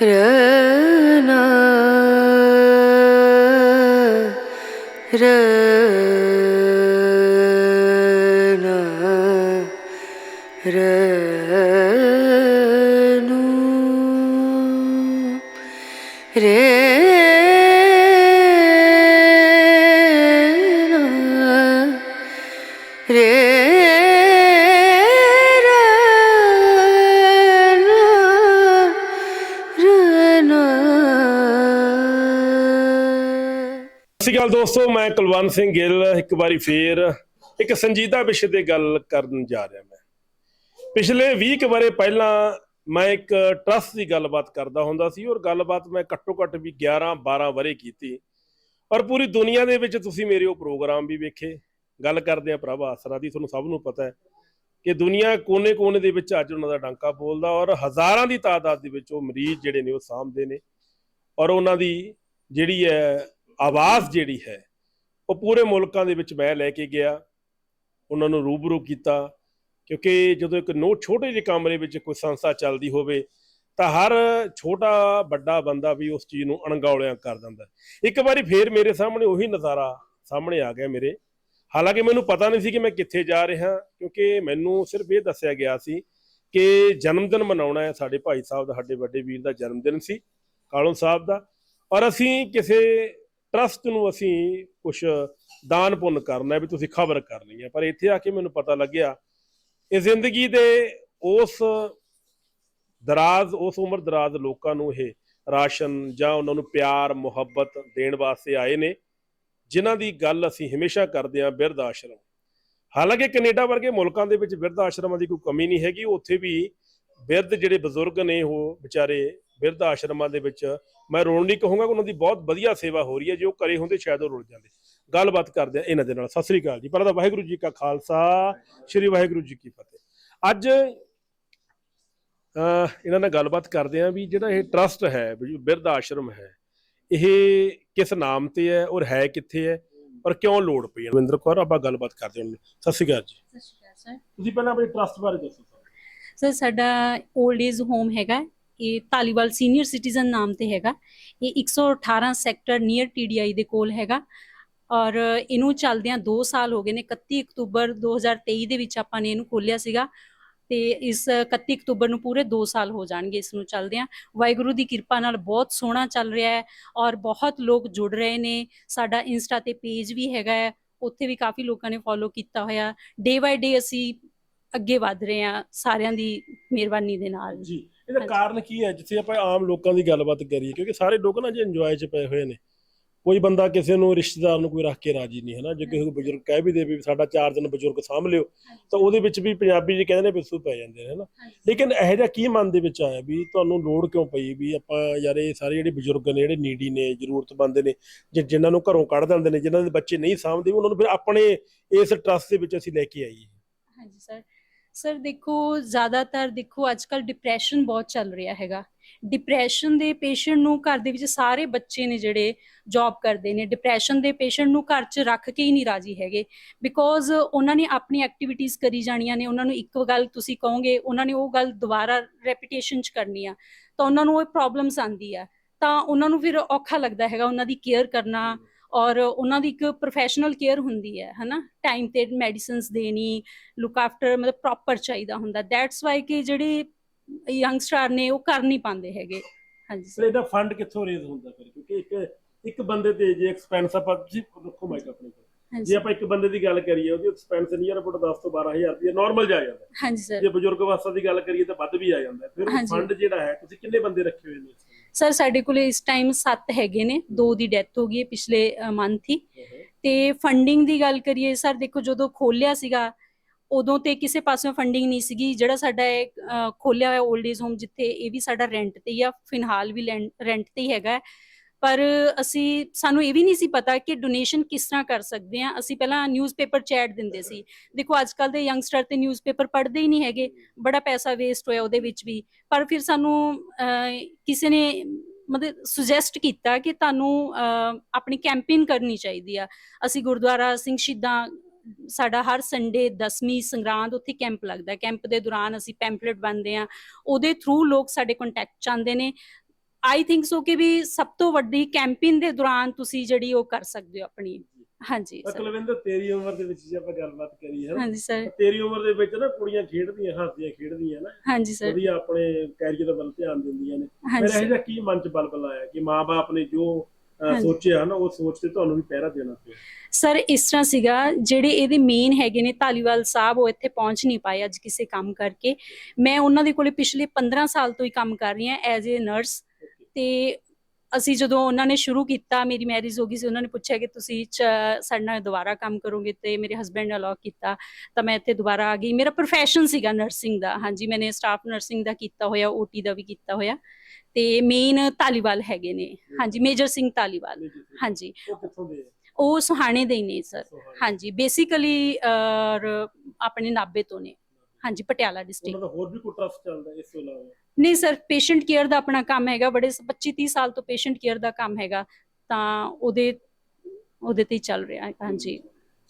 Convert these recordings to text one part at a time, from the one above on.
রা ਸ਼੍ਰੀ ਅਕਾਲ ਦੋਸਤੋ, ਮੈਂ ਕੁਲਵੰਤ ਸਿੰਘ ਗਿੱਲ ਇੱਕ ਵਾਰੀ ਫੇਰ ਇੱਕ ਸੰਜੀਦਾ ਵਿਸ਼ੇ ਤੇ ਗੱਲ ਕਰਨ ਜਾ ਰਿਹਾ ਮੈਂ। ਪਿਛਲੇ 20 ਕੁ ਬਾਰੇ ਪਹਿਲਾਂ ਮੈਂ ਇੱਕ ਟਰਸਟ ਦੀ ਗੱਲਬਾਤ ਕਰਦਾ ਹੁੰਦਾ ਸੀ ਔਰ ਗੱਲਬਾਤ ਮੈਂ ਘੱਟੋ ਘੱਟ ਵੀ 11 12 ਬਾਰੇ ਕੀਤੀ। ਔਰ ਪੂਰੀ ਦੁਨੀਆ ਦੇ ਵਿੱਚ ਤੁਸੀਂ ਮੇਰੇ ਉਹ ਪ੍ਰੋਗਰਾਮ ਵੀ ਵੇਖੇ। ਗੱਲ ਕਰਦੇ ਆ ਪ੍ਰਭ ਆਸਰਾ ਦੀ, ਤੁਹਾਨੂੰ ਸਭ ਨੂੰ ਪਤਾ ਹੈ ਕਿ ਦੁਨੀਆ ਕੋਨੇ-ਕੋਨੇ ਦੇ ਵਿੱਚ ਅੱਜ ਉਹਨਾਂ ਦਾ ਡਾਂਕਾ ਬੋਲਦਾ ਔਰ ਹਜ਼ਾਰਾਂ ਦੀ ਤਾਦਾਦ ਦੇ ਵਿੱਚ ਉਹ ਮਰੀਜ਼ ਜਿਹੜੇ ਨੇ ਉਹ ਸਾਂਭਦੇ ਨੇ। ਔਰ ਉਹਨਾਂ ਦੀ ਜਿਹੜੀ ਹੈ ਆਵਾਜ਼ ਜਿਹੜੀ ਹੈ, ਉਹ ਪੂਰੇ ਮੁਲਕਾਂ ਦੇ ਵਿੱਚ ਮੈਂ ਲੈ ਕੇ ਗਿਆ, ਉਹਨਾਂ ਨੂੰ ਰੂਬਰੂ ਕੀਤਾ, ਕਿਉਂਕਿ ਜਦੋਂ ਇੱਕ ਨੋ, ਛੋਟੇ ਜਿਹੇ ਕਮਰੇ ਵਿੱਚ ਕੋਈ ਸੰਸਥਾ ਚੱਲਦੀ ਹੋਵੇ, ਤਾਂ ਹਰ ਛੋਟਾ ਵੱਡਾ ਬੰਦਾ ਵੀ ਉਸ ਚੀਜ਼ ਨੂੰ ਅਣਗੌਲਿਆਂ ਕਰ ਦਿੰਦਾ ਇੱਕ ਵਾਰੀ ਫੇਰ ਮੇਰੇ ਸਾਹਮਣੇ ਉਹੀ ਨਜ਼ਾਰਾ ਸਾਹਮਣੇ ਆ ਗਿਆ ਮੇਰੇ। ਹਾਲਾਂਕਿ ਮੈਨੂੰ ਪਤਾ ਨਹੀਂ ਸੀ ਕਿ ਮੈਂ ਕਿੱਥੇ ਜਾ ਰਿਹਾ, ਕਿਉਂਕਿ ਮੈਨੂੰ ਸਿਰਫ ਇਹ ਦੱਸਿਆ ਗਿਆ ਸੀ ਕਿ ਜਨਮ ਦਿਨ ਮਨਾਉਣਾ ਹੈ, ਸਾਡੇ ਭਾਈ ਸਾਹਿਬ ਦਾ, ਸਾਡੇ ਵੱਡੇ ਵੀਰ ਦਾ ਜਨਮ ਦਿਨ ਸੀ ਕਾਲੋਂ ਸਾਹਿਬ ਦਾ। ਔਰ ਅਸੀਂ ਕਿਸੇ ਟਰਸਟ ਨੂੰ ਅਸੀਂ ਕੁਝ ਦਾਨ ਪੁੰਨ ਕਰਨਾ ਵੀ ਤੁਸੀਂ ਖਬਰ ਕਰਨੀ ਹੈ। ਪਰ ਇੱਥੇ ਆ ਕੇ ਮੈਨੂੰ ਪਤਾ ਲੱਗਿਆ, ਇਹ ਜ਼ਿੰਦਗੀ ਦੇ ਉਸ ਦਰਾਜ਼, ਉਸ ਉਮਰ ਦਰਾਜ਼ ਲੋਕਾਂ ਨੂੰ ਇਹ ਰਾਸ਼ਨ ਜਾਂ ਉਹਨਾਂ ਨੂੰ ਪਿਆਰ, ਮੁਹੱਬਤ ਦੇਣ ਵਾਸਤੇ ਆਏ ਨੇ, ਜਿਨ੍ਹਾਂ ਦੀ ਗੱਲ ਅਸੀਂ ਹਮੇਸ਼ਾ ਕਰਦੇ ਹਾਂ ਬਿਰਧ ਆਸ਼ਰਮ। ਹਾਲਾਂਕਿ ਕੈਨੇਡਾ ਵਰਗੇ ਮੁਲਕਾਂ ਦੇ ਵਿੱਚ ਬਿਰਧ ਆਸ਼ਰਮਾਂ ਦੀ ਕੋਈ ਕਮੀ ਨਹੀਂ ਹੈਗੀ, ਉੱਥੇ ਵੀ ਬਿਰਧ ਜਿਹੜੇ ਬਜ਼ੁਰਗ ਨੇ ਉਹ ਵਿਚਾਰੇ ਬਿਰਧ ਆਸ਼ਰਮਾਂ ਦੇ ਵਿੱਚ ਮੈਂ ਰੋਣ ਨਹੀਂ ਕਹੂੰਗਾ ਕਿ ਉਹਨਾਂ ਦੀ ਬਹੁਤ ਵਧੀਆ ਸੇਵਾ ਹੋ ਰਹੀ ਹੈ ਜੇ ਉਹ ਕਰੇ ਹੁੰਦੇ ਸ਼ਾਇਦ ਉਹ ਰੁਲ ਜਾਂਦੇ। ਗੱਲਬਾਤ ਕਰਦੇ ਆ ਇਹਨਾਂ ਦੇ ਨਾਲ। ਸਤਿ ਸ੍ਰੀ ਅਕਾਲ ਜੀ। ਪਹਿਲਾਂ ਤਾਂ ਵਾਹਿਗੁਰੂ ਜੀ ਕਾ ਖਾਲਸਾ ਸ੍ਰੀ ਵਾਹਿਗੁਰੂ ਜੀ ਕੀ ਫਤਿਹ। ਅੱਜ ਇਹਨਾਂ ਨਾਲ ਗੱਲਬਾਤ ਕਰਦੇ ਆ ਵੀ ਜਿਹੜਾ ਇਹ ਟਰਸਟ ਹੈ ਬਿਰਧ ਆਸ਼ਰਮ ਹੈ ਇਹ ਕਿਸ ਨਾਮ ਤੇ ਹੈ ਔਰ ਹੈ ਕਿੱਥੇ ਹੈ ਔਰ ਕਿਉਂ ਲੋੜ ਪਈ ਹੈ? ਰਵਿੰਦਰ ਕੌਰ ਆਪਾਂ ਗੱਲਬਾਤ ਕਰਦੇ ਹਾਂ ਸਤਿ ਸ੍ਰੀ ਅਕਾਲ ਜੀ। ਸਤਿ ਸ਼੍ਰੀ ਅਕਾਲ ਸਰ। ਤੁਸੀਂ ਪਹਿਲਾਂ ਆਪਣੇ ਟਰਸਟ ਬਾਰੇ ਦੱਸੋ। ਸਰ ਸਾਡਾ 올ਡ ਏਜ ਹੋਮ ਹੈਗਾ। ਇਹ ਤਾਲੀਵਾਲ ਸੀਨੀਅਰ ਸਿਟੀਜ਼ਨ ਨਾਮ ਤੇ ਹੈਗਾ। ਇਹ 118 ਸੈਕਟਰ ਨੀਅਰ ਟੀਡੀਆਈ ਦੇ ਕੋਲ ਹੈਗਾ। ਔਰ ਇਹਨੂੰ ਚੱਲਦਿਆਂ 2 ਸਾਲ ਹੋ ਗਏ ਨੇ। 31 ਅਕਤੂਬਰ 2023 ਦੇ ਵਿੱਚ ਆਪਾਂ ਨੇ ਇਹਨੂੰ ਖੋਲਿਆ ਸੀਗਾ। ਤੇ ਇਸ 31 ਅਕਤੂਬਰ ਨੂੰ ਪੂਰੇ 2 ਸਾਲ ਹੋ ਜਾਣਗੇ ਇਸ ਨੂੰ ਚੱਲਦਿਆਂ। ਵਾਹਿਗੁਰੂ ਦੀ ਕਿਰਪਾ ਨਾਲ ਬਹੁਤ ਸੋਹਣਾ ਚੱਲ ਰਿਹਾ ਹੈ ਔਰ ਬਹੁਤ ਲੋਕ ਜੁੜ ਰਹੇ ਨੇ। ਸਾਡਾ ਇੰਸਟਾ ਤੇ ਪੇਜ ਵੀ ਹੈਗਾ ਹੈ। ਉੱਥੇ ਵੀ ਕਾਫੀ ਲੋਕਾਂ ਨੇ ਫੋਲੋ ਕੀਤਾ ਹੋਇਆ। ਡੇ ਬਾਈ ਡੇ ਅਸੀਂ ਅੱਗੇ ਵਧ ਰਹੇ ਹਾਂ ਸਾਰਿਆਂ ਦੀ ਮਿਹਰਬਾਨੀ ਦੇ ਨਾਲ। ਜੀ। ਇਹਦਾ। ਕਾਰਨ ਕੀ ਹੈ? ਜਿੱਥੇ ਆਪਾਂ ਆਮ ਲੋਕਾਂ ਦੀ ਗੱਲਬਾਤ ਕਰੀਏ ਕਿਉਂਕਿ ਸਾਰੇ ਲੋਕ ਨਾ ਜੇ ਇੰਜੋਏ 'ਚ ਪਏ ਹੋਏ ਨੇ ਕੋਈ ਬੰਦਾ ਕਿਸੇ ਨੂੰ ਰਿਸ਼ਤੇਦਾਰ ਨੂੰ ਕੋਈ ਰੱਖ ਕੇ ਰਾਜੀ ਨਹੀਂ ਹੈ ਨਾ ਜੇ ਕਿਸੇ ਨੂੰ ਬਜ਼ੁਰਗ ਕਹਿ ਵੀ ਦੇ ਵੀ ਸਾਡਾ ਚਾਰ ਦਿਨ ਬਜ਼ੁਰਗ ਸਾਂਭ ਲਿਓ ਤਾਂ ਉਹਦੇ ਵਿੱਚ ਵੀ ਪੰਜਾਬੀ ਜੀ ਕਹਿੰਦੇ ਨੇ ਪਿੱਸੂ ਪੈ ਜਾਂਦੇ ਨੇ ਹਨਾ? ਲੇਕਿਨ ਇਹੋ ਜਿਹਾ ਕੀ ਮਨ ਦੇ ਵਿੱਚ ਆਇਆ ਵੀ ਤੁਹਾਨੂੰ ਲੋੜ ਕਿਉਂ ਪਈ ਵੀ ਆਪਾਂ ਯਾਰ ਇਹ ਸਾਰੇ ਜਿਹੜੇ ਬਜ਼ੁਰਗ ਨੇ ਜਿਹੜੇ ਨੀਡੀ ਨੇ ਜ਼ਰੂਰਤਮੰਦ ਨੇ ਜਿ- ਜਿਨ੍ਹਾਂ ਨੂੰ ਘਰੋਂ ਕੱਢ ਦਿੰਦੇ ਨੇ ਜਿਨ੍ਹਾਂ ਦੇ ਬੱਚੇ ਨਹੀਂ ਸਾਂਭਦੇ ਉਹਨਾਂ ਨੂੰ ਫਿਰ ਆਪਣੇ ਇਸ ਟਰਸਟ ਦੇ ਵਿੱਚ ਅਸੀਂ ਲੈ ਕੇ ਆਈਏ। ਹਾਂਜੀ ਸਰ ਸਰ ਦੇਖੋ, ਜ਼ਿਆਦਾਤਰ ਦੇਖੋ ਅੱਜ ਅੱਜਕੱਲ ਡਿਪਰੈਸ਼ਨ ਬਹੁਤ ਚੱਲ ਰਿਹਾ ਹੈਗਾ। ਡਿਪਰੈਸ਼ਨ ਦੇ ਪੇਸ਼ੈਂਟ ਨੂੰ ਘਰ ਦੇ ਵਿੱਚ ਸਾਰੇ ਬੱਚੇ ਨੇ ਜਿਹੜੇ ਜੌਬ ਕਰਦੇ ਨੇ ਡਿਪਰੈਸ਼ਨ ਦੇ ਪੇਸ਼ੈਂਟ ਨੂੰ ਘਰ 'ਚ ਰੱਖ ਕੇ ਹੀ ਨਹੀਂ ਰਾਜੀ ਹੈਗੇ। ਬਿਕੋਜ਼ ਉਹਨਾਂ ਨੇ ਆਪਣੀ ਐਕਟੀਵਿਟੀਜ਼ ਕਰੀ ਜਾਣੀਆਂ ਨੇ, ਉਹਨਾਂ ਨੂੰ ਇੱਕ ਗੱਲ ਤੁਸੀਂ ਕਹੋਗੇ, ਉਹਨਾਂ ਨੇ ਉਹ ਗੱਲ ਦੁਬਾਰਾ ਰੈਪੀਟੇਸ਼ਨ 'ਚ ਕਰਨੀ ਆ, ਤਾਂ ਉਹਨਾਂ ਨੂੰ ਉਹ ਪ੍ਰੋਬਲਮਸ ਆਂਦੀ ਆ। ਤਾਂ ਉਹਨਾਂ ਨੂੰ ਫਿਰ ਔਖਾ ਲੱਗਦਾ ਹੈਗਾ ਉਹਨਾਂ ਦੀ ਕੇਅਰ ਕਰਨਾ ਔਰ ਉਹਨਾਂ ਦੀ ਇੱਕ ਪ੍ਰੋਫੈਸ਼ਨਲ ਕੇਅਰ ਹੁੰਦੀ ਹੈ ਹਨਾ? ਟਾਈਮ ਤੇ ਮੈਡੀਸਿਨਸ ਦੇਣੀ ਲੁੱਕ ਆਫਟਰ ਮਤਲਬ ਪ੍ਰੋਪਰ ਚਾਹੀਦਾ ਹੁੰਦਾ। ਦੈਟਸ ਵਾਈ ਕਿ ਜਿਹੜੇ ਯੰਗਸਟਰ ਨੇ ਉਹ ਕਰ ਨਹੀਂ ਪਾਉਂਦੇ ਹੈਗੇ। ਹਾਂਜੀ। ਫਿਰ ਇਹਦਾ ਫੰਡ ਕਿੱਥੋਂ ਰੇਜ਼ ਹੁੰਦਾ ਫਿਰ? ਕਿਉਂਕਿ ਇੱਕ ਇੱਕ ਬੰਦੇ ਤੇ ਜੇ ਐਕਸਪੈਂਸ ਆਪਾਂ ਤੁਸੀਂ ਰੱਖੋ ਮਾਈਕ ਆਪਣੇ ਕੋਲ। ਜੇ ਆਪਾਂ ਇੱਕ ਬੰਦੇ ਦੀ ਗੱਲ ਕਰੀਏ ਉਹਦੀ ਐਕਸਪੈਂਸ ਨੀਅਰ ਅਬਾਊਟ 10 ਤੋਂ 12000 ਰੁਪਏ ਨਾਰਮਲ ਜਾ ਜਾਂਦਾ। ਹਾਂਜੀ ਸਰ ਜੇ ਬਜ਼ੁਰਗ ਅਵਸਥਾ ਦੀ ਗੱਲ ਕਰੀਏ ਤਾਂ ਵੱਧ ਵੀ ਆ ਜਾਂਦਾ। ਫਿਰ। ਫੰਡ ਜਿਹੜਾ ਹੈ ਤੁਸੀਂ ਕਿੰਨੇ ਬੰਦੇ ਰੱਖੇ ਹੋਏ ਨੇ ਸਰ ਸਾਡੇ ਕੋਲੇ ਇਸ ਟਾਈਮ 7 ਹੈਗੇ ਨੇ ਦੋ ਦੀ ਡੈਥ ਹੋ ਗਈ ਹੈ ਪਿਛਲੇ ਮੰਥ ਹੀ? ਤੇ ਫੰਡਿੰਗ ਦੀ ਗੱਲ ਕਰੀਏ ਸਰ ਦੇਖੋ ਜਦੋਂ ਖੋਲਿਆ ਸੀਗਾ ਉਦੋਂ ਤੇ ਕਿਸੇ ਪਾਸਿਓਂ ਫੰਡਿੰਗ ਨਹੀਂ ਸੀਗੀ ਜਿਹੜਾ ਸਾਡਾ ਇਹ ਖੋਲਿਆ ਹੋਇਆ 올ਡ ਏਜ ਹੋਮ ਜਿੱਥੇ ਇਹ ਵੀ ਸਾਡਾ ਰੈਂਟ ਤੇ ਹੀ ਆ ਫਿਲਹਾਲ ਵੀ ਰੈਂਟ ਤੇ ਹੀ ਹੈਗਾ। ਪਰ ਅਸੀਂ, ਸਾਨੂੰ ਇਹ ਵੀ ਨਹੀਂ ਸੀ ਪਤਾ ਕਿ ਡੋਨੇਸ਼ਨ ਕਿਸ ਤਰ੍ਹਾਂ ਕਰ ਸਕਦੇ ਆ ਅਸੀਂ ਪਹਿਲਾਂ ਨਿਊਜ਼ਪੇਪਰ ਚੈਟ ਦਿੰਦੇ ਸੀ। ਦੇਖੋ ਅੱਜ ਕੱਲ ਦੇ ਯੰਗਸਟਰ ਤੇ ਨਿਊਜ਼ਪੇਪਰ ਪੜ੍ਹਦੇ ਹੀ ਨਹੀਂ ਹੈਗੇ। ਬੜਾ ਪੈਸਾ ਵੇਸਟ ਹੋਇਆ ਉਹਦੇ ਵਿੱਚ ਵੀ। ਪਰ ਫਿਰ ਸਾਨੂੰ ਕਿਸੇ ਨੇ ਮਤਲਬ ਸੁਜੈਸਟ ਕੀਤਾ ਕਿ ਤੁਹਾਨੂੰ ਆਪਣੀ ਕੈਂਪੇਨ ਕਰਨੀ ਚਾਹੀਦੀ ਆ। ਅਸੀਂ ਗੁਰਦੁਆਰਾ ਸਿੰਘ ਸ਼ਹੀਦਾਂ, ਸਾਡਾ ਹਰ ਸੰਡੇ ਦਸਵੀਂ ਸੰਗਰਾਂਦ ਉੱਥੇ ਕੈਂਪ ਲੱਗਦਾ। ਕੈਂਪ ਦੇ ਦੌਰਾਨ ਅਸੀਂ ਪੈਂਪਲੇਟ ਬੰਦੇ ਆ ਉਹਦੇ ਥਰੂ ਲੋਕ ਸਾਡੇ ਕੰਟੈਕਟ ਚ ਆਉਂਦੇ ਨੇ। ਆਈ ਥਿੰਕ ਸੋ ਕਿ ਵੀ ਸਭ ਤੋਂ ਵੱਡੀ ਕੈਂਪੇਨ ਦੇ ਦੌਰਾਨ ਤੁਸੀਂ ਜਿਹੜੀ ਉਹ ਕਰ ਸਕਦੇ ਹੋ ਆਪਣੀ। ਹਾਂਜੀ ਸਰ ਕੁਲਵਿੰਦਰ ਤੇਰੀ ਉਮਰ ਦੇ ਵਿੱਚ ਜੇ ਆਪਾਂ ਗੱਲਬਾਤ ਕਰੀਏ ਹਨਾ? ਹਾਂਜੀ ਸਰ ਤੇਰੀ ਉਮਰ ਦੇ ਵਿੱਚ ਨਾ ਕੁੜੀਆਂ ਖੇਡਦੀਆਂ ਹੱਸਦੀਆਂ ਖੇਡਦੀਆਂ ਨਾ। ਹਾਂਜੀ ਸਰ ਵਧੀਆ ਆਪਣੇ ਕੈਰੀਅਰ ਵੱਲ ਧਿਆਨ ਦਿੰਦੀਆਂ ਨੇ। ਹਾਂਜੀ ਫਿਰ ਇਹ ਸਰ ਜਿਹਾ ਕੀ ਮਨ ਚ ਬਲਬਲ ਆਇਆ ਕਿ ਮਾਪੇ ਨੇ ਜੋ। ਸੋਚਿਆ ਨਾ ਉਹ ਸੋਚ ਤੇ ਤੁਹਾਨੂੰ ਵੀ ਪਹਿਰਾ ਦੇਣਾ ਪਿਆ? ਸਰ ਇਸ ਤਰ੍ਹਾਂ ਸੀਗਾ ਜਿਹੜੇ ਇਹਦੇ ਮੇਨ ਹੈਗੇ ਨੇ ਧਾਲੀਵਾਲ ਸਾਹਿਬ ਉਹ ਇੱਥੇ ਪਹੁੰਚ ਨਹੀਂ ਪਾਏ ਅੱਜ ਕਿਸੇ ਕੰਮ ਕਰਕੇ। ਮੈਂ ਉਹਨਾਂ ਦੇ ਕੋਲੇ ਪਿਛਲੇ 15 ਸਾਲ ਤੋਂ ਹੀ ਕੰਮ ਕਰ ਰਹੀ ਹਾਂ ਐਜ਼ ਅ ਨਰਸ ਤੇ ਅਸੀਂ ਜਦੋਂ ਉਹਨਾਂ ਨੇ ਸ਼ੁਰੂ ਕੀਤਾ ਮੇਰੀ ਮੈਰਿਜ ਹੋ ਗਈ ਸੀ ਉਹਨਾਂ ਨੇ ਪੁੱਛਿਆ ਕਿ ਤੁਸੀਂ ਸਾਡੇ ਨਾਲ ਦੁਬਾਰਾ ਕੰਮ ਕਰੋਗੇ ਤੇ ਮੇਰੇ ਹਸਬੰਡ ਨੇ ਅਲਾਉ ਕੀਤਾ ਤਾਂ ਮੈਂ ਇੱਥੇ ਦੁਬਾਰਾ ਆ ਗਈ। ਮੇਰਾ profession ਸੀਗਾ ਨਰਸਿੰਗ ਦਾ ਹਾਂਜੀ ਮੈਨੇ ਸਟਾਫ ਨਰਸਿੰਗ ਦਾ ਕੀਤਾ ਹੋਇਆ ਓਟੀ ਦਾ ਵੀ ਕੀਤਾ ਹੋਇਆ ਤੇ ਮੇਨ ਧਾਲੀਵਾਲ ਹੈਗੇ ਨੇ। ਹਾਂਜੀ ਮੇਜਰ ਸਿੰਘ ਧਾਲੀਵਾਲ ਹਾਂਜੀ। ਉਹ ਸੁਹਾਣੇ ਦੇ ਹੀ ਨੇ ਸਰ। ਹਾਂਜੀ ਬੇਸਿਕਲੀ ਆਪਣੇ ਨਾਬੇ ਤੋਂ ਨੇ। ਹਾਂਜੀ ਪਟਿਆਲਾ ਡਿਸਟ੍ਰਿਕਟ ਹੋਰ ਵੀ ਕੋਈ ਟਰਸਟ ਚੱਲਦਾ ਇਸ ਤੋਂ ਇਲਾਵਾ? ਨਹੀਂ ਸਰ ਪੇਸ਼ੈਂਟ ਕੇਅਰ ਦਾ ਆਪਣਾ ਕੰਮ ਹੈਗਾ ਬੜੇ 25 30 ਸਾਲ ਤੋਂ ਪੇਸ਼ੈਂਟ ਕੇਅਰ ਦਾ ਕੰਮ ਹੈਗਾ ਤਾਂ ਉਹਦੇ ਉਹਦੇ ਤੇ ਹੀ ਚੱਲ ਰਿਹਾ ਹੈ ਹਾਂਜੀ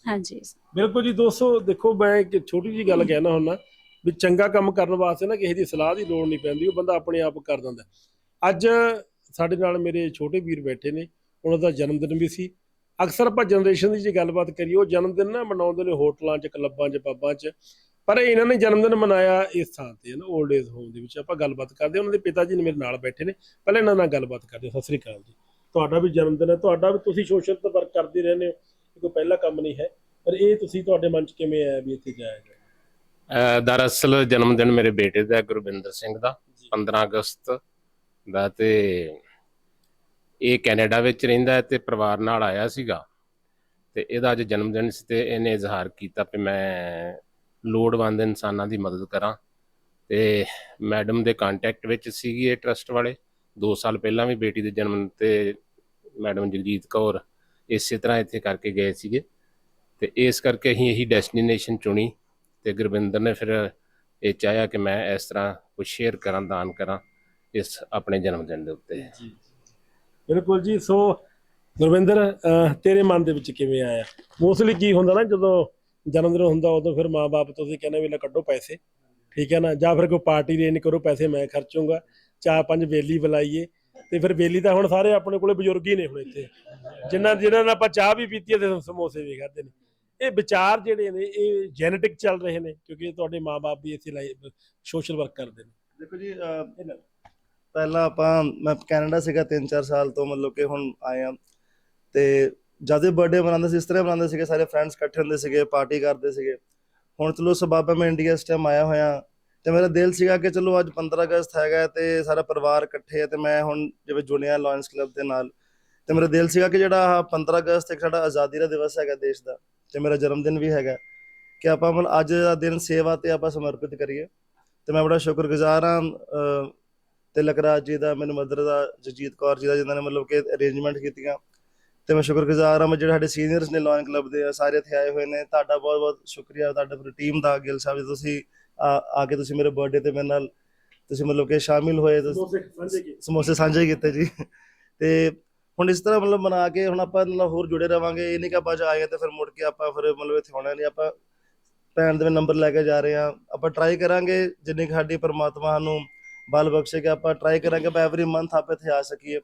ਹਾਂਜੀ ਬਿਲਕੁਲ ਜੀ ਦੋਸਤੋ ਦੇਖੋ ਮੈਂ ਇੱਕ ਛੋਟੀ ਜੀ ਗੱਲ ਕਹਿਣਾ ਹੁੰਦਾ ਵੀ ਚੰਗਾ ਕੰਮ ਕਰਨ ਵਾਸਤੇ ਨਾ ਕਿਸੇ ਦੀ ਸਲਾਹ ਦੀ ਲੋੜ ਨਹੀਂ ਪੈਂਦੀ ਉਹ ਬੰਦਾ ਆਪਣੇ ਆਪ ਕਰ ਦਿੰਦਾ। ਅੱਜ ਸਾਡੇ ਨਾਲ ਮੇਰੇ ਛੋਟੇ ਵੀਰ ਬੈਠੇ ਨੇ ਉਹਨਾਂ ਦਾ ਜਨਮ ਦਿਨ ਵੀ ਸੀ। ਅਕਸਰ ਆਪਾਂ ਜਨਰੇਸ਼ਨ ਦੀ ਜੇ ਗੱਲਬਾਤ ਕਰੀਏ ਉਹ ਜਨਮ ਦਿਨ ਨਾ ਮਨਾਉਂਦੇ ਨੇ ਹੋਟਲਾਂ 'ਚ ਕਲੱਬਾਂ 'ਚ ਪੱਬਾਂ 'ਚ। ਪਰ ਇਹਨਾਂ ਨੇ ਜਨਮ ਦਿਨ ਮਨਾਇਆ ਇਸ ਥਾਂ ਤੇ ਨਾ 올ਡ ਏਜ ਹੋਮ ਦੇ ਵਿੱਚ। ਆਪਾਂ ਗੱਲਬਾਤ ਕਰਦੇ। ਉਹਨਾਂ ਦੇ ਪਿਤਾ ਜੀ ਨੇ ਮੇਰੇ ਨਾਲ ਬੈਠੇ ਨੇ। ਪਹਿਲਾਂ ਇਹਨਾਂ ਨਾਲ ਗੱਲਬਾਤ ਕਰਦੇ। ਸਤਿ ਸ੍ਰੀ ਅਕਾਲ ਜੀ। ਤੁਹਾਡਾ ਵੀ ਜਨਮ ਦਿਨ ਹੈ। ਤੁਹਾਡਾ ਵੀ ਤੁਸੀਂ ਸੋਸ਼ਲ ਤੇ ਵਰਕ ਕਰਦੇ ਰਹਿੰਦੇ ਹੋ। ਇਹ ਕੋਈ ਪਹਿਲਾ ਕੰਮ ਨਹੀਂ ਹੈ। ਪਰ ਇਹ ਤੁਸੀਂ ਤੁਹਾਡੇ ਮਨ 'ਚ ਕਿਵੇਂ ਆਇਆ ਵੀ ਇੱਥੇ ਜਾਇਆ ਜਾਏ? ਦਰਅਸਲ ਜਨਮ ਦਿਨ ਮੇਰੇ ਬੇਟੇ ਦਾ ਗੁਰਵਿੰਦਰ ਸਿੰਘ ਦਾ ਜੀ। 15 ਅਗਸਤ ਦਾ ਤੇ ਇਹ ਕੈਨੇਡਾ ਵਿੱਚ ਰਹਿੰਦਾ ਤੇ ਪਰਿਵਾਰ ਨਾਲ ਆਇਆ ਸੀਗਾ। ਤੇ ਇਹਦਾ ਅੱਜ ਜਨਮ ਦਿਨ ਸੀ ਤੇ ਇਹਨੇ ਇਜ਼ਹਾਰ ਕੀਤਾ ਕਿ ਮੈਂ ਲੋੜਵੰਦ ਇਨਸਾਨਾਂ ਦੀ ਮਦਦ ਕਰਾਂ। ਤੇ ਮੈਡਮ ਦੇ ਕੰਟੈਕਟ ਵਿੱਚ ਸੀਗੀ ਇਹ ਟਰਸਟ ਵਾਲੇ। 2 ਸਾਲ ਪਹਿਲਾਂ ਵੀ ਬੇਟੀ ਦੇ ਜਨਮ ਤੇ ਮੈਡਮ ਜਗਜੀਤ ਕੌਰ ਇਸੇ ਤਰ੍ਹਾਂ ਇੱਥੇ ਕਰਕੇ ਗਏ ਸੀਗੇ। ਤੇ ਇਸ ਕਰਕੇ ਅਸੀਂ ਇਹੀ ਡੈਸਟੀਨੇਸ਼ਨ ਚੁਣੀ ਤੇ ਗੁਰਵਿੰਦਰ ਨੇ ਫਿਰ ਇਹ ਚਾਹਿਆ ਕਿ ਮੈਂ ਇਸ ਤਰ੍ਹਾਂ ਕੁਝ ਸ਼ੇਅਰ ਕਰਾਂ ਦਾਨ ਕਰਾਂ ਇਸ ਆਪਣੇ ਜਨਮ ਦਿਨ ਦੇ ਉੱਤੇ। ਜੀ ਬਿਲਕੁਲ ਜੀ ਸੋ ਗੁਰਵਿੰਦਰ ਅਹ, ਤੇਰੇ ਮਨ ਦੇ ਵਿੱਚ ਕਿਵੇਂ ਆਇਆ? ਮੋਸਟਲੀ ਕੀ ਹੁੰਦਾ ਨਾ ਜਦੋਂ ਜਨਮ ਦਿਨ ਹੁੰਦਾ ਉਦੋਂ ਫਿਰ ਮਾਪੇ ਤੁਸੀਂ ਕਹਿੰਦੇ ਵੀ ਲੈ ਕੱਢੋ ਪੈਸੇ, ਠੀਕ ਹੈ ਨਾ? ਜਾਂ ਫਿਰ ਕੋਈ ਪਾਰਟੀ ਅਰੇਂਜ ਕਰੋ ਪੈਸੇ ਮੈਂ ਖਰਚੂੰਗਾ, ਚਾਰ ਪੰਜ ਬੇਲੀ ਬੁਲਾਈਏ, ਤੇ ਫਿਰ ਬੇਲੀ ਤਾਂ ਹੁਣ ਸਾਰੇ ਆਪਣੇ ਕੋਲੇ ਬਜ਼ੁਰਗ ਹੀ ਨੇ ਹੁਣ ਇੱਥੇ। ਜਿਨ੍ਹਾਂ ਜਿਨ੍ਹਾਂ ਨਾਲ ਆਪਾਂ ਚਾਹ ਵੀ ਪੀਤੀ ਹੈ ਤੇ ਸਮੋਸੇ ਵੀ ਖਾਦੇ ਨੇ। ਇਹ ਵਿਚਾਰ ਜਿਹੜੇ ਨੇ, ਇਹ ਜੈਨੇਟਿਕ ਚੱਲ ਰਹੇ ਨੇ, ਕਿਉਂਕਿ ਤੁਹਾਡੇ ਮਾਪੇ ਵੀ ਇੱਥੇ ਸੋਸ਼ਲ ਵਰਕ ਕਰਦੇ ਨੇ। ਦੇਖੋ ਜੀ ਪਹਿਲਾਂ ਆਪਾਂ, ਮੈਂ ਕੈਨੇਡਾ ਸੀਗਾ 3-4 ਸਾਲ ਤੋਂ ਮਤਲਬ ਕਿ ਹੁਣ ਆਏ ਆ ਤੇ ਜਦੇ ਬਰਥਡੇ ਮਨਾਉਂਦੇ ਸੀ ਇਸ ਤਰ੍ਹਾਂ ਮਨਾਉਂਦੇ ਸੀਗੇ ਸਾਰੇ ਫਰੈਂਡਸ ਇਕੱਠੇ ਹੁੰਦੇ ਸੀਗੇ ਪਾਰਟੀ ਕਰਦੇ ਸੀਗੇ। ਹੁਣ ਚਲੋ ਸਬਾਬਾ ਮੈਂ ਇੰਡੀਆ ਇਸ ਟਾਈਮ ਆਇਆ ਹੋਇਆ ਤੇ ਮੇਰਾ ਦਿਲ ਸੀਗਾ ਕਿ ਚਲੋ ਅੱਜ 15 ਅਗਸਤ ਹੈਗਾ ਤੇ ਸਾਰਾ ਪਰਿਵਾਰ ਇਕੱਠੇ ਹੈ ਤੇ ਮੈਂ ਹੁਣ ਜਿਵੇਂ ਜੁੜਿਆ ਲਾਇਨਸ ਕਲੱਬ ਦੇ ਨਾਲ ਤੇ ਮੇਰਾ ਦਿਲ ਸੀਗਾ ਕਿ ਜਿਹੜਾ ਆਹ 15 ਅਗਸਤ ਇੱਕ ਸਾਡਾ ਆਜ਼ਾਦੀ ਦਾ ਦਿਵਸ ਹੈਗਾ ਦੇਸ਼ ਦਾ ਤੇ ਮੇਰਾ ਜਨਮ ਦਿਨ ਵੀ ਹੈਗਾ। ਕਿ ਆਪਾਂ ਮਤਲਬ ਅੱਜ ਦਾ ਦਿਨ ਸੇਵਾ ਤੇ ਆਪਾਂ ਸਮਰਪਿਤ ਕਰੀਏ ਤੇ ਮੈਂ ਬੜਾ ਸ਼ੁਕਰਗੁਜ਼ਾਰ ਹਾਂ ਅਹ, ਜੀ ਦਾ ਮੈਨੂੰ ਮਦਰ ਦਾ ਜਗਜੀਤ ਕੌਰ ਜੀ ਦਾ ਜਿਨ੍ਹਾਂ ਨੇ ਮਤਲਬ ਕਿ ਅਰੇਂਜਮੈਂਟ ਕੀਤੀਆਂ। ਤੇ ਮੈਂ ਸ਼ੁਕਰਗੁਜ਼ਾਰ ਹਾਂ ਮੈਂ ਜਿਹੜੇ ਸਾਡੇ ਸੀਨੀਅਰਸ ਨੇ ਲਾਇਨ ਕਲੱਬ ਦੇ ਆ, ਸਾਰੇ ਇੱਥੇ ਆਏ ਹੋਏ ਨੇ। ਤੁਹਾਡਾ ਬਹੁਤ ਬਹੁਤ ਸ਼ੁਕਰੀਆ ਤੁਹਾਡਾ ਪੂਰੀ ਟੀਮ ਦਾ ਗਿੱਲ ਸਾਹਿਬ ਜੀ। ਤੁਸੀਂ ਆ ਆ ਕੇ ਤੁਸੀਂ ਮੇਰੇ ਬਰਥਡੇ ਤੇ ਮੇਰੇ ਨਾਲ ਤੁਸੀਂ ਮਤਲਬ ਕਿ ਸ਼ਾਮਿਲ ਹੋਏ ਤੁਸੀਂ ਸਮੋਸੇ ਸਾਂਝੇ ਕੀਤੇ। ਸਮੋਸੇ ਸਾਂਝੇ ਕੀਤੇ ਜੀ। ਤੇ ਹੁਣ ਇਸ ਤਰ੍ਹਾਂ ਮਤਲਬ ਬਣਾ ਕੇ ਹੁਣ ਆਪਾਂ ਨਾਲ ਹੋਰ ਜੁੜੇ ਰਵਾਂਗੇ। ਇਹ ਨਹੀਂ ਕਿ ਆਪਾਂ ਆਏ ਤੇ ਫਿਰ ਮੁੜ ਕੇ ਆਪਾਂ ਫਿਰ ਮਤਲਬ ਇੱਥੇ ਹੋਣਾ ਨਹੀਂ। ਆਪਾਂ ਭੈਣ ਦੇ ਨੰਬਰ ਲੈ ਕੇ ਜਾ ਰਹੇ ਹਾਂ। ਆਪਾਂ ਟਰਾਈ ਕਰਾਂਗੇ ਜਿੰਨੀ ਸਾਡੀ ਪਰਮਾਤਮਾ ਸਾਨੂੰ ਬਲ ਬਖਸ਼ੇ ਕਿ ਆਪਾਂ ਟਰਾਈ ਕਰਾਂਗੇ। ਆਪਾਂ ਐਵਰੀ ਮੰਥ ਆਪੇ ਇੱਥੇ ਆ ਸਕੀਏ।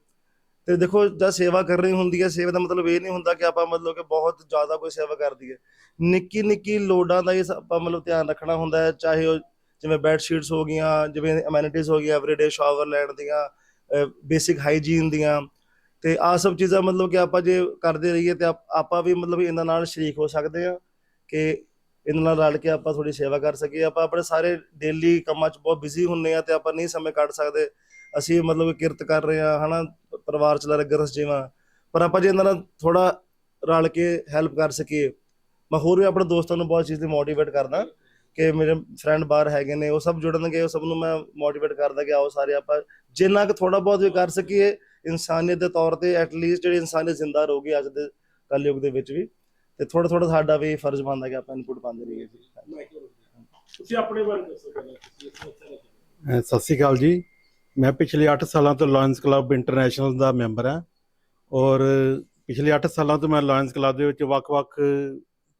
ਤੇ ਦੇਖੋ ਜਦ ਸੇਵਾ ਕਰਨੀ ਹੁੰਦੀ ਹੈ, ਸੇਵਾ ਦਾ ਮਤਲਬ ਇਹ ਨਹੀਂ ਹੁੰਦਾ ਕਿ ਆਪਾਂ ਮਤਲਬ ਕਿ ਬਹੁਤ ਜ਼ਿਆਦਾ ਕੋਈ ਸੇਵਾ ਕਰ ਦਈਏ। ਨਿੱਕੀ ਨਿੱਕੀ ਲੋਡਾਂ ਦਾ ਹੀ ਆਪਾਂ ਮਤਲਬ ਧਿਆਨ ਰੱਖਣਾ ਹੁੰਦਾ ਹੈ, ਚਾਹੇ ਉਹ ਜਿਵੇਂ ਬੈੱਡ ਸ਼ੀਟਸ ਹੋ ਗਈਆਂ, ਜਿਵੇਂ ਅਮੈਨਿਟੀਜ਼ ਹੋ ਗਈਆਂ ਐਵਰੀਡੇ ਸ਼ਾਵਰ ਲੈਣ ਦੀਆਂ ਬੇਸਿਕ ਹਾਈਜੀਨ ਦੀਆਂ। ਤੇ ਆ ਸਭ ਚੀਜ਼ਾਂ ਮਤਲਬ ਕਿ ਆਪਾਂ ਜੇ ਕਰਦੇ ਰਹੀਏ ਤੇ ਆਪਾਂ ਵੀ ਮਤਲਬ ਇਹਨਾਂ ਨਾਲ ਸ਼ਰੀਕ ਹੋ ਸਕਦੇ ਆ ਕਿ ਇਹਨਾਂ ਨਾਲ ਰਲ ਕੇ ਆਪਾਂ ਥੋੜੀ ਸੇਵਾ ਕਰ ਸਕੀਏ। ਆਪਾਂ ਆਪਣੇ ਸਾਰੇ ਡੇਲੀ ਕੰਮਾਂ 'ਚ ਬਹੁਤ ਬਿਜ਼ੀ ਹੁੰਨੇ ਆ ਤੇ ਆਪਾਂ ਨਹੀਂ ਸਮੇਂ ਕੱਢ ਸਕਦੇ। ਅਸੀਂ ਮਤਲਬ ਕਿਰਤ ਕਰ ਰਹੇ ਆ ਹਨਾ ਪਰਿਵਾਰ ਚਲਾ ਰਿਹਾ ਗਰਸ ਜੀਵਾ। ਪਰ ਆਪਾਂ ਜੇ ਇਹਨਾਂ ਨਾਲ ਥੋੜਾ ਰਲ ਕੇ ਹੈਲਪ ਕਰ ਸਕੀਏ ਮੈਂ ਹੋਰ ਵੀ ਆਪਣੇ ਦੋਸਤਾਂ ਨੂੰ ਬਹੁਤ ਚੀਜ਼ ਲਈ ਮੋਟੀਵੇਟ ਕਰਦਾ ਕਿ ਮੇਰੇ ਫਰੈਂਡ ਬਾਹਰ ਹੈਗੇ ਨੇ ਉਹ ਸਭ ਜੁੜਨਗੇ ਉਹ ਸਭ ਨੂੰ ਮੈਂ ਮੋਟੀਵੇਟ ਕਰਦਾ ਕਿ ਆਓ ਸਾਰੇ ਆਪਾਂ ਜਿੰਨਾ ਕੁ ਥੋੜਾ ਬਹੁਤ ਵੀ ਕਰ ਸਕੀਏ ਇਨਸਾਨੀਅਤ ਦੇ ਤੌਰ ਤੇ ਐਟਲੀਸਟ ਜਿਹੜੀ ਇਨਸਾਨੀਅਤ ਜ਼ਿੰਦਾ ਰਹੂਗੀ ਅੱਜ ਦੇ ਕਲਯੁਗ ਦੇ ਵਿੱਚ ਵੀ। ਤੇ ਥੋੜਾ ਥੋੜਾ ਸਾਡਾ ਵੀ ਫਰਜ਼ ਬਣਦਾ ਕਿ ਆਪਾਂ ਇਨਪੁਟ ਪਾਉਂਦੇ ਰਹੀਏ। ਜੀ ਤੁਸੀਂ ਆਪਣੇ ਬਾਰੇ ਦੱਸੋ ਸਤਿ ਸ਼੍ਰੀ ਅਕਾਲ ਜੀ। ਮੈਂ ਪਿਛਲੇ 8 ਸਾਲਾਂ ਤੋਂ ਲਾਇਨਸ ਕਲੱਬ ਇੰਟਰਨੈਸ਼ਨਲ ਦਾ ਮੈਂਬਰ ਹਾਂ ਔਰ ਪਿਛਲੇ 8 ਸਾਲਾਂ ਤੋਂ ਮੈਂ ਲਾਇਨਸ ਕਲੱਬ ਦੇ ਵਿੱਚ ਵੱਖ-ਵੱਖ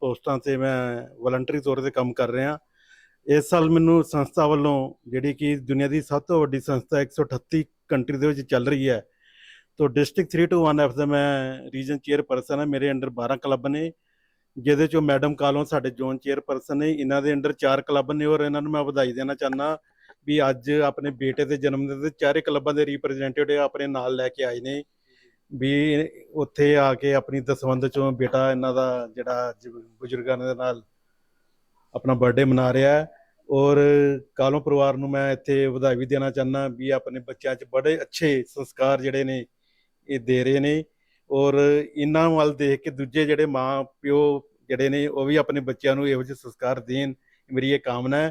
ਪੋਸਟਾਂ ਤੇ ਮੈਂ ਵਲੰਟਰੀ ਤੌਰ ਤੇ ਕੰਮ ਕਰ ਰਿਹਾ। ਇਸ ਸਾਲ ਮੈਨੂੰ ਸੰਸਥਾ ਵੱਲੋਂ ਜਿਹੜੀ ਕਿ ਦੁਨੀਆ ਦੀ ਸਭ ਤੋਂ ਵੱਡੀ ਸੰਸਥਾ 138 ਕੰਟਰੀ ਦੇ ਵਿੱਚ ਚੱਲ ਰਹੀ ਹੈ, ਤੋ ਡਿਸਟ੍ਰਿਕਟ 321 ਦਾ ਮੈਂ ਰੀਜਨ ਚੇਅਰਪਰਸਨ ਹਾਂ। ਮੇਰੇ ਅੰਡਰ 12 ਕਲੱਬ ਨੇ, ਜਿਹਦੇ ਚੋਂ ਮੈਡਮ ਕਾਲੋਂ ਸਾਡੇ ਜ਼ੋਨ ਚੇਅਰਪਰਸਨ ਨੇ। ਇਹਨਾਂ ਦੇ ਅੰਡਰ 4 ਕਲੱਬ ਨੇ ਔਰ ਇਹਨਾਂ ਨੂੰ ਮੈਂ ਵਧਾਈ ਦੇਣਾ ਚਾਹੁੰਦਾ ਵੀ ਅੱਜ ਆਪਣੇ ਬੇਟੇ ਦੇ ਜਨਮ ਦਿਨ ਤੇ ਚਾਰੇ ਕਲੱਬਾਂ ਦੇ ਰਿਪਰੈਜ਼ੈਂਟੇਟਿਵ ਆਪਣੇ ਨਾਲ ਲੈ ਕੇ ਆਏ ਨੇ। ਵੀ ਉੱਥੇ ਆ ਕੇ ਆਪਣੀ ਦਸਵੰਦ ਚੋਂ ਬੇਟਾ ਇਹਨਾਂ ਦਾ ਜਿਹੜਾ ਬਜ਼ੁਰਗਾਂ ਦੇ ਨਾਲ ਆਪਣਾ ਬਰਥਡੇ ਮਨਾ ਰਿਹਾ ਹੈ। ਔਰ ਕਾਲੋਂ ਪਰਿਵਾਰ ਨੂੰ ਮੈਂ ਇੱਥੇ ਵਧਾਈ ਵੀ ਦੇਣਾ ਚਾਹੁੰਦਾ ਵੀ ਆਪਣੇ ਬੱਚਿਆਂ 'ਚ ਬੜੇ ਅੱਛੇ ਸੰਸਕਾਰ ਜਿਹੜੇ ਨੇ ਇਹ ਦੇ ਰਹੇ ਨੇ। ਔਰ ਇਹਨਾਂ ਵੱਲ ਦੇਖ ਕੇ ਦੂਜੇ ਜਿਹੜੇ ਮਾਂ ਪਿਓ ਜਿਹੜੇ ਨੇ ਉਹ ਵੀ ਆਪਣੇ ਬੱਚਿਆਂ ਨੂੰ ਇਹੋ ਜਿਹੇ ਸੰਸਕਾਰ ਦੇਣ। ਮੇਰੀ ਇਹ ਕਾਮਨਾ ਹੈ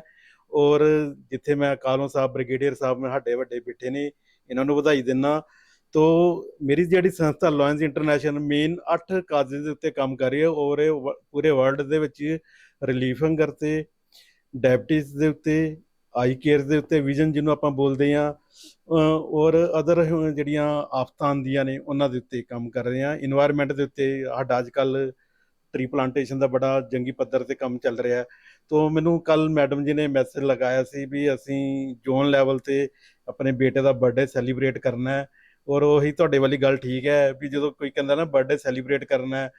ਔਰ ਜਿੱਥੇ ਮੈਂ ਕਾਲੋਂ ਸਾਹਿਬ, ਬ੍ਰਿਗੇਡੀਅਰ ਸਾਹਿਬ, ਮੈਂ ਸਾਡੇ ਵੱਡੇ ਬਿੱਠੇ ਨੇ, ਇਹਨਾਂ ਨੂੰ ਵਧਾਈ ਦਿੰਨਾ ਤੋ ਮੇਰੀ ਜਿਹੜੀ ਸੰਸਥਾ ਲਾਇਨਸ ਇੰਟਰਨੈਸ਼ਨਲ ਮੇਨ 8 ਕਾਜ਼ੇ ਦੇ ਉੱਤੇ ਕੰਮ ਕਰ ਰਹੀ ਹੈ, ਔਰ ਇਹ ਪੂਰੇ ਵਰਲਡ ਦੇ ਵਿੱਚ ਰਿਲੀਫ ਹੰਗਰ ਤੇ ਡਾਇਬਟੀਜ਼ ਦੇ ਉੱਤੇ ਆਈ ਕੇਅਰ ਦੇ ਉੱਤੇ ਵਿਜ਼ਨ ਜਿਹਨੂੰ ਆਪਾਂ ਬੋਲਦੇ ਆ ਔਰ ਅਦਰ ਜਿਹੜੀਆਂ ਆਫਤਾਂ ਆਂਦੀਆਂ ਨੇ, ਉਹਨਾਂ ਦੇ ਉੱਤੇ ਕੰਮ ਕਰ ਰਹੇ ਆ এনवायरमेंट ਦੇ ਉੱਤੇ ਸਾਡਾ ਅੱਜ ਕੱਲ ਟਰੀ ਪਲਾਂਟੇਸ਼ਨ ਦਾ ਬੜਾ ਜੰਗੀ ਪੱਧਰ ਤੇ ਕੰਮ ਚੱਲ ਰਿਹਾ ਹੈ। ਤੋ ਮੈਨੂੰ ਕੱਲ ਮੈਡਮ ਜੀ ਨੇ ਮੈਸੇਜ ਲਗਾਇਆ ਸੀ ਵੀ ਅਸੀਂ ਜ਼ੋਨ ਲੈਵਲ ਤੇ ਆਪਣੇ ਬੇਟੇ ਦਾ ਬਰਥਡੇ ਸੈਲੀਬ੍ਰੇਟ ਕਰਨਾ ਹੈ ਔਰ ਉਹੀ ਤੁਹਾਡੇ ਵਾਲੀ ਗੱਲ ਠੀਕ ਹੈ ਵੀ ਜਦੋਂ ਕੋਈ ਕਹਿੰਦਾ ਨਾ ਬਰਥਡੇ ਸੈਲੀਬ੍ਰੇਟ ਕਰਨਾ ਹੈ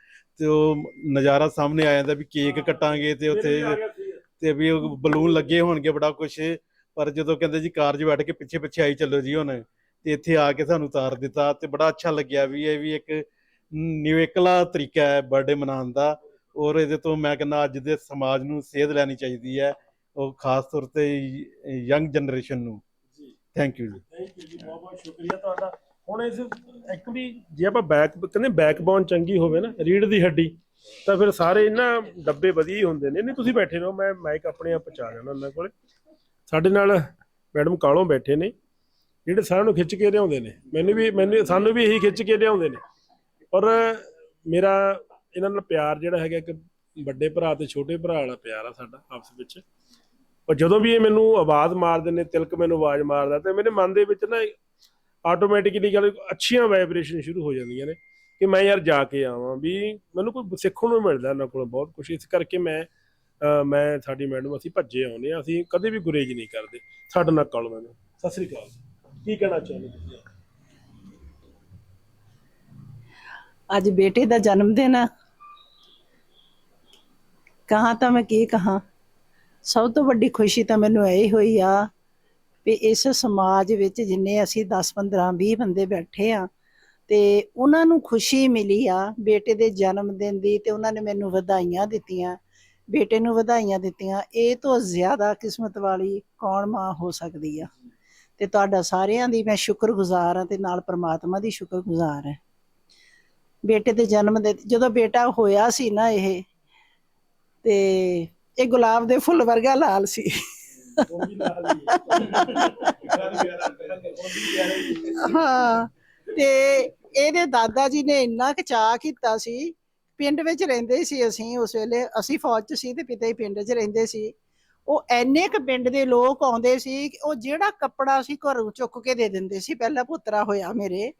ਤੇ ਉਹ ਨਜ਼ਾਰਾ ਸਾਹਮਣੇ ਆ ਜਾਂਦਾ ਵੀ ਕੇਕ ਕੱਟਾਂਗੇ ਤੇ ਉੱਥੇ ਤੇ ਵੀ ਉਹ ਬਲੂਨ ਲੱਗੇ ਹੋਣਗੇ ਬੜਾ ਕੁਛ ਪਰ ਜਦੋਂ ਕਹਿੰਦੇ ਜੀ ਕਾਰ 'ਚ ਬੈਠ ਕੇ ਪਿੱਛੇ ਪਿੱਛੇ ਆਈ ਚੱਲੋ ਜੀ ਹੁਣ ਤੇ ਇੱਥੇ ਆ ਕੇ ਸਾਨੂੰ ਉਤਾਰ ਦਿੱਤਾ ਤੇ ਬੜਾ ਅੱਛਾ ਲੱਗਿਆ ਵੀ ਇਹ ਵੀ ਇੱਕ ਨਿਵੇਕਲਾ ਤਰੀਕਾ ਹੈ ਬਰਥਡੇ ਮਨਾਉਣ ਦਾ ਔਰ ਇਹਦੇ ਤੋਂ ਮੈਂ ਕਹਿੰਦਾ ਅੱਜ ਦੇ ਸਮਾਜ ਨੂੰ ਸੇਧ ਲੈਣੀ ਚਾਹੀਦੀ ਹੈ ਉਹ ਖਾਸ ਤੌਰ ਤੇ ਯੰਗ ਜਨਰੇਸ਼ਨ ਨੂੰ। ਥੈਂਕ ਯੂ ਜੀ। ਥੈਂਕ ਯੂ ਜੀ ਬਹੁਤ ਬਹੁਤ ਸ਼ੁਕਰੀਆ ਤੁਹਾਡਾ। ਹੁਣ ਇਸ ਐਕਚੁਅਲੀ ਜੇ ਆਪਾਂ ਬੈਕ ਕਹਿੰਦੇ ਬੈਕਬੋਨ ਚੰਗੀ ਹੋਵੇ ਨਾ ਰੀੜ ਦੀ ਹੱਡੀ ਤਾਂ ਫਿਰ ਸਾਰੇ ਇਹਨਾਂ ਡੱਬੇ ਵਧੀਆ ਹੀ ਹੁੰਦੇ ਨੇ। ਨਹੀਂ ਤੁਸੀਂ ਬੈਠੇ ਰਹੋ ਮੈਂ ਮਾਈਕ ਆਪਣੇ ਆਪ ਪਹੁੰਚਾ ਜਾਣਾ ਉਹਨਾਂ ਕੋਲੇ। ਸਾਡੇ ਨਾਲ ਮੈਡਮ ਕਾਲੋਂ ਬੈਠੇ ਨੇ? ਜਿਹੜੇ ਸਾਰਿਆਂ ਨੂੰ ਖਿੱਚ ਕੇ ਲਿਆਉਂਦੇ ਨੇ। ਮੈਨੂੰ ਵੀ ਮੈਨੂੰ ਸਾਨੂੰ ਵੀ ਇਹੀ ਖਿੱਚ ਕੇ ਲਿਆਉਂਦੇ ਨੇ। ਪਰ ਮੇਰਾ ਇਹਨਾਂ ਨਾਲ ਪਿਆਰ ਜਿਹੜਾ ਹੈਗਾ ਇੱਕ ਵੱਡੇ ਭਰਾ ਤੇ ਛੋਟੇ ਭਰਾ ਵਾਲਾ ਪਿਆਰ ਆ ਸਾਡਾ ਆਪਸ ਵਿੱਚ। ਪਰ ਜਦੋਂ ਵੀ ਇਹ ਮੈਨੂੰ ਆਵਾਜ਼ ਮਾਰਦੇ ਨੇ, ਤਿਲਕ ਮੈਨੂੰ ਆਵਾਜ਼ ਮਾਰਦਾ ਤੇ ਮੇਰੇ ਮਨ ਦੇ ਵਿੱਚ ਨਾ ਆਟੋਮੈਟਿਕਲੀ ਗੱਲ ਅੱਛੀਆਂ ਵਾਈਬ੍ਰੇਸ਼ਨ ਸ਼ੁਰੂ ਹੋ ਜਾਂਦੀਆਂ ਨੇ ਕਿ ਮੈਂ ਯਾਰ ਜਾ ਕੇ ਆਵਾਂ ਵੀ ਮੈਨੂੰ ਕੋਈ ਸਿੱਖਣ ਨੂੰ ਮਿਲਦਾ ਇਹਨਾਂ ਕੋਲ ਬਹੁਤ ਕੁਝ ਇਸ ਕਰਕੇ ਮੈਂ ਮੈਂ ਸਾਡੀ ਮੈਡਮ ਅਸੀਂ ਭੱਜੇ ਆਉਂਦੇ ਆ ਅਸੀਂ ਕਦੇ ਵੀ ਗੁਰੇਜ ਨਹੀਂ ਕਰਦੇ। ਸਾਡੇ ਨਾਲ ਕਾਲ ਮੈਨੂੰ ਸਤਿ ਸ੍ਰੀ ਅਕਾਲ। ਕੀ ਕਹਿਣਾ ਚਾਹੁੰਦੇ ਤੁਸੀਂ? ਅੱਜ ਬੇਟੇ ਦਾ ਜਨਮ ਦਿਨ ਆ। ਕਹਾਂ ਤਾਂ ਮੈਂ ਕੀ ਕਹਾਂ। ਸਭ ਤੋਂ ਵੱਡੀ ਖੁਸ਼ੀ ਤਾਂ ਮੈਨੂੰ ਇਹ ਹੋਈ ਆ ਵੀ ਇਸ ਸਮਾਜ ਵਿੱਚ ਜਿੰਨੇ ਅਸੀਂ 10 15 20 ਬੰਦੇ ਬੈਠੇ ਆ ਤੇ ਉਹਨਾਂ ਨੂੰ ਖੁਸ਼ੀ ਮਿਲੀ ਆ ਬੇਟੇ ਦੇ ਜਨਮ ਦਿਨ ਦੀ ਤੇ ਉਹਨਾਂ ਨੇ ਮੈਨੂੰ ਵਧਾਈਆਂ ਦਿੱਤੀਆਂ। ਬੇਟੇ ਨੂੰ ਵਧਾਈਆਂ ਦਿੱਤੀਆਂ। ਇਹ ਤੋਂ ਜ਼ਿਆਦਾ ਕਿਸਮਤ ਵਾਲੀ ਕੌਣ ਮਾਂ ਹੋ ਸਕਦੀ ਆ? ਤੇ ਤੁਹਾਡਾ ਸਾਰਿਆਂ ਦੀ ਮੈਂ ਸ਼ੁਕਰਗੁਜ਼ਾਰ ਹਾਂ ਤੇ ਨਾਲ ਪ੍ਰਮਾਤਮਾ ਦੀ ਸ਼ੁਕਰਗੁਜ਼ਾਰ ਹੈ ਬੇਟੇ ਦੇ ਜਨਮ ਦੇ ਜਦੋਂ ਬੇਟਾ ਹੋਇਆ ਸੀ ਨਾ ਇਹ ਤੇ ਇਹ ਗੁਲਾਬ ਦੇ ਫੁੱਲ ਵਰਗਾ ਲਾਲ ਸੀ। ਹਾਂ ਤੇ ਇਹਦੇ ਦਾਦਾ ਜੀ ਨੇ ਇੰਨਾ ਕੁ ਚਾਅ ਕੀਤਾ ਸੀ ਪਿੰਡ ਵਿੱਚ ਰਹਿੰਦੇ ਸੀ ਅਸੀਂ ਉਸ ਵੇਲੇ ਅਸੀਂ ਫੌਜ 'ਚ ਸੀ ਤੇ ਪਿਤਾ ਹੀ ਪਿੰਡ 'ਚ ਰਹਿੰਦੇ ਸੀ। ਉਹ ਐਨੇ ਕੁ ਪਿੰਡ ਦੇ ਲੋਕ ਆਉਂਦੇ ਸੀ ਕਿ ਉਹ ਜਿਹੜਾ ਕੱਪੜਾ ਸੀ ਘਰੋਂ ਚੁੱਕ ਕੇ ਦੇ ਦਿੰਦੇ ਸੀ ਪਹਿਲਾ ਪੁੱਤਰਾ ਹੋਇਆ ਮੇਰੇ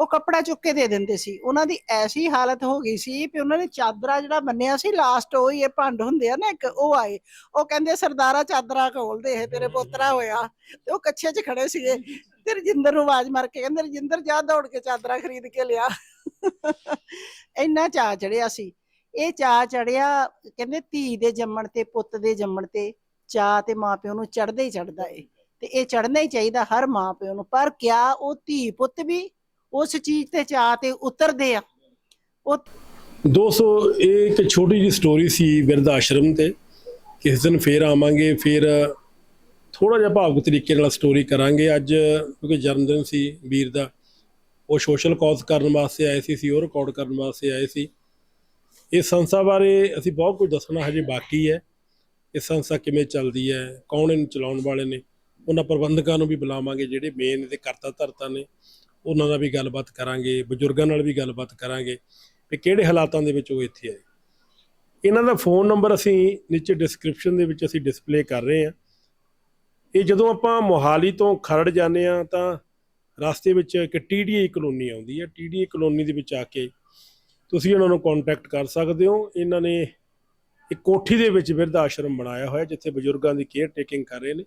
ਉਹ ਕੱਪੜਾ ਚੁੱਕ ਕੇ ਦੇ ਦਿੰਦੇ ਸੀ। ਉਹਨਾਂ ਦੀ ਐਸੀ ਹਾਲਤ ਹੋ ਗਈ ਸੀ ਕਿ ਉਹਨਾਂ ਨੇ ਚਾਦਰਾ ਜਿਹੜਾ ਬੰਨਿਆ ਸੀ ਲਾਸਟ ਉਹ ਹੀ ਇਹ ਭੰਡ ਹੁੰਦੇ ਆ ਨਾ ਇੱਕ, ਉਹ ਆਏ। ਉਹ ਕਹਿੰਦੇ ਸਰਦਾਰਾ ਚਾਦਰਾ ਖੋਲਦੇ ਇਹ, ਤੇਰੇ ਪੋਤਰਾ ਹੋਇਆ। ਤੇ ਉਹ ਕੱਛੇ 'ਚ ਖੜੇ ਸੀਗੇ। ਤੇ ਰਜਿੰਦਰ ਨੂੰ ਆਵਾਜ਼ ਮਾਰ ਕੇ ਕਹਿੰਦੇ, ਰਜਿੰਦਰ, ਜਾ ਦੌੜ ਕੇ ਚਾਦਰਾ ਖਰੀਦ ਕੇ ਲਿਆ। ਇੰਨਾ ਚਾਅ ਚੜਿਆ ਸੀ। ਇਹ ਚਾਅ ਚੜਿਆ, ਕਹਿੰਦੇ ਧੀ ਦੇ ਜੰਮਣ ਤੇ, ਪੁੱਤ ਦੇ ਜੰਮਣ ਤੇ ਚਾਅ ਤੇ ਮਾਪਿਓ ਨੂੰ ਚੜਦੇ ਹੀ ਚੜਦਾ ਏ। ਤੇ ਇਹ ਚੜਨਾ ਹੀ ਚਾਹੀਦਾ ਹਰ ਮਾਪਿਓ ਨੂੰ। ਪਰ ਕਿਆ ਉਹ ਧੀ ਪੁੱਤ ਵੀ ਉਸ ਚੀਜ਼ ਤੇ ਚਾਅ ਤੇ ਉਤਰਦੇ ਆ। ਦੋਸਤੋ, ਇਹ ਇੱਕ ਛੋਟੀ ਜਿਹੀ ਸਟੋਰੀ ਸੀ ਬਿਰਧ ਆਸ਼ਰਮ ਤੇ। ਕਿਸ ਦਿਨ ਫੇਰ ਆਵਾਂਗੇ, ਫਿਰ ਥੋੜਾ ਜਿਹਾ ਭਾਵੁਕ ਤਰੀਕੇ ਨਾਲ ਸਟੋਰੀ ਕਰਾਂਗੇ। ਅੱਜ ਕਿਉਂਕਿ ਜਨਮ ਦਿਨ ਸੀ ਵੀਰ ਦਾ, ਉਹ ਸੋਸ਼ਲ ਕਾਜ਼ ਕਰਨ ਵਾਸਤੇ ਆਏ ਸੀ ਸੀ ਉਹ ਰਿਕਾਰਡ ਕਰਨ ਵਾਸਤੇ ਆਏ ਸੀ। ਇਸ ਸੰਸਥਾ ਬਾਰੇ ਅਸੀਂ ਬਹੁਤ ਕੁਝ ਦੱਸਣਾ ਹਜੇ ਬਾਕੀ ਹੈ। ਇਹ ਸੰਸਥਾ ਕਿਵੇਂ ਚੱਲਦੀ ਹੈ, ਕੌਣ ਇਹਨੂੰ ਚਲਾਉਣ ਵਾਲੇ ਨੇ, ਉਹਨਾਂ ਪ੍ਰਬੰਧਕਾਂ ਨੂੰ ਵੀ ਬੁਲਾਵਾਂਗੇ, ਜਿਹੜੇ ਮੇਨ ਦੇ ਕਰਤਾ ਧਰਤਾ ਨੇ। ਉਹਨਾਂ ਨਾਲ ਵੀ ਗੱਲਬਾਤ ਕਰਾਂਗੇ, ਬਜ਼ੁਰਗਾਂ ਨਾਲ ਵੀ ਗੱਲਬਾਤ ਕਰਾਂਗੇ ਵੀ ਕਿਹੜੇ ਹਾਲਾਤਾਂ ਦੇ ਵਿੱਚ ਉਹ ਇੱਥੇ ਆਏ। ਇਹਨਾਂ ਦਾ ਫੋਨ ਨੰਬਰ ਅਸੀਂ ਨੀਚੇ ਡਿਸਕ੍ਰਿਪਸ਼ਨ ਦੇ ਵਿੱਚ ਅਸੀਂ ਡਿਸਪਲੇ ਕਰ ਰਹੇ ਹਾਂ। ਇਹ ਜਦੋਂ ਆਪਾਂ ਮੋਹਾਲੀ ਤੋਂ ਖਰੜ ਜਾਂਦੇ ਆ ਤਾਂ ਰਸਤੇ ਵਿੱਚ ਇੱਕ ਟੀਡੀਆਈ ਕਲੋਨੀ ਆਉਂਦੀ ਹੈ। ਟੀਡੀਆਈ ਕਲੋਨੀ ਦੇ ਵਿੱਚ ਆ ਕੇ ਤੁਸੀਂ ਉਹਨਾਂ ਨੂੰ ਕੰਟੈਕਟ ਕਰ ਸਕਦੇ ਹੋ। ਇਹਨਾਂ ਨੇ ਇੱਕ ਕੋਠੀ ਦੇ ਵਿੱਚ ਬਿਰਧ ਆਸ਼ਰਮ ਬਣਾਇਆ ਹੋਇਆ, ਜਿੱਥੇ ਬਜ਼ੁਰਗਾਂ ਦੀ ਕੇਅਰ ਟੇਕਿੰਗ ਕਰ ਰਹੇ ਨੇ।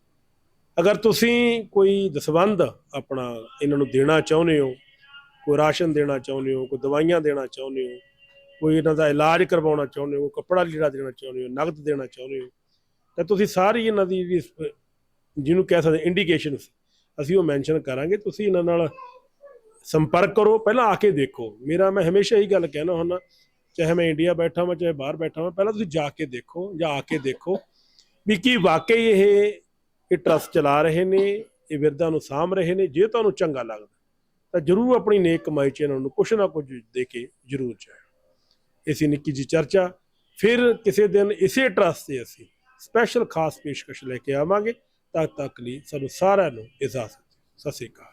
ਅਗਰ ਤੁਸੀਂ ਕੋਈ ਦਸਵੰਧ ਆਪਣਾ ਇਹਨਾਂ ਨੂੰ ਦੇਣਾ ਚਾਹੁੰਦੇ ਹੋ, ਕੋਈ ਰਾਸ਼ਨ ਦੇਣਾ ਚਾਹੁੰਦੇ ਹੋ, ਕੋਈ ਦਵਾਈਆਂ ਦੇਣਾ ਚਾਹੁੰਦੇ ਹੋ, ਕੋਈ ਇਹਨਾਂ ਦਾ ਇਲਾਜ ਕਰਵਾਉਣਾ ਚਾਹੁੰਦੇ ਹੋ, ਕੱਪੜਾ ਲੀੜਾ ਦੇਣਾ ਚਾਹੁੰਦੇ ਹੋ, ਨਗਦ ਦੇਣਾ ਚਾਹੁੰਦੇ ਹੋ, ਤਾਂ ਤੁਸੀਂ ਸਾਰੀ ਇਹਨਾਂ ਦੀ ਜਿਹੜੀ ਜਿਹਨੂੰ ਕਹਿ ਸਕਦੇ ਇੰਡੀਕੇਸ਼ਨਸ ਅਸੀਂ ਉਹ ਮੈਂਸ਼ਨ ਕਰਾਂਗੇ। ਤੁਸੀਂ ਇਹਨਾਂ ਨਾਲ ਸੰਪਰਕ ਕਰੋ, ਪਹਿਲਾਂ ਆ ਕੇ ਦੇਖੋ। ਮੇਰਾ ਮੈਂ ਹਮੇਸ਼ਾ ਇਹੀ ਗੱਲ ਕਹਿਣਾ ਹੁੰਦਾ, ਚਾਹੇ ਮੈਂ ਇੰਡੀਆ ਬੈਠਾ ਹਾਂ ਚਾਹੇ ਬਾਹਰ ਬੈਠਾ ਹਾਂ ਪਹਿਲਾਂ ਤੁਸੀਂ ਜਾ ਕੇ ਦੇਖੋ, ਜਾਂ ਆ ਕੇ ਦੇਖੋ ਵੀ ਕੀ ਵਾਕਈ ਇਹ ਇਹ ਟਰਸਟ ਚਲਾ ਰਹੇ ਨੇ, ਇਹ ਵਿਰਧਾਂ ਨੂੰ ਸਾਂਭ ਰਹੇ ਨੇ, ਜੇ ਤੁਹਾਨੂੰ ਚੰਗਾ ਲੱਗਦਾ, ਤਾਂ ਜਰੂਰ ਆਪਣੀ ਨੇਕ ਕਮਾਈ ਚ ਇਹਨਾਂ ਨੂੰ ਕੁਛ ਨਾ ਕੁਝ ਦੇ ਕੇ ਜਰੂਰ ਜਾਓ ਇਸੀ ਨਿੱਕੀ ਜੀ ਚਰਚਾ, ਫਿਰ ਕਿਸੇ ਦਿਨ ਇਸੇ ਟਰਸਟ ਤੇ ਅਸੀਂ ਸਪੈਸ਼ਲ ਖਾਸ ਪੇਸ਼ਕਸ਼ ਲੈ ਕੇ ਆਵਾਂਗੇ, ਤਦ ਤੱਕ ਲਈ ਸਾਨੂੰ ਸਾਰਿਆਂ ਨੂੰ ਇਜਾਜ਼ਤ। ਸਤਿ ਸ਼੍ਰੀ ਅਕਾਲ।